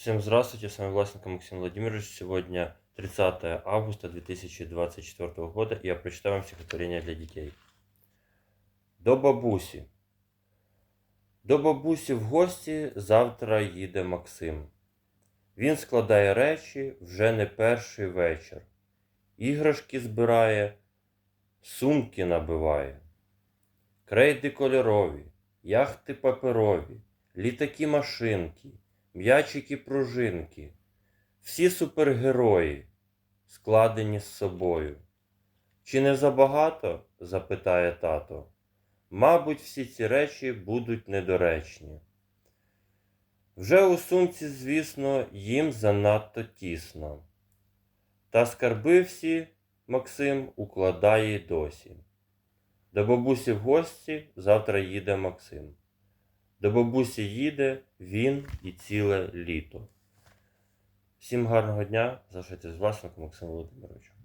Всем здравствуйте, с вами Власенко Максим Владимирович. Сегодня 30 августа 2024 года, и я прочитаю вам стихотворение для детей. До бабусі. До бабусі в гості завтра їде Максим. Він складає речі вже не перший вечір. Іграшки збирає, сумки набиває. Крейди кольорові, яхти паперові, літаки машинки, м'ячики пружинки. Всі супергерої, складені з собою. Чи не забагато? запитає тато. Мабуть, всі ці речі будуть недоречні. Вже у сумці, звісно, їм занадто тісно. Та скарби всі Максим укладає досі. До бабусі в гості завтра їде Максим. До бабусі їде він і ціле літо. Всім гарного дня. Залишайтесь з власником Максимом Володимировичем.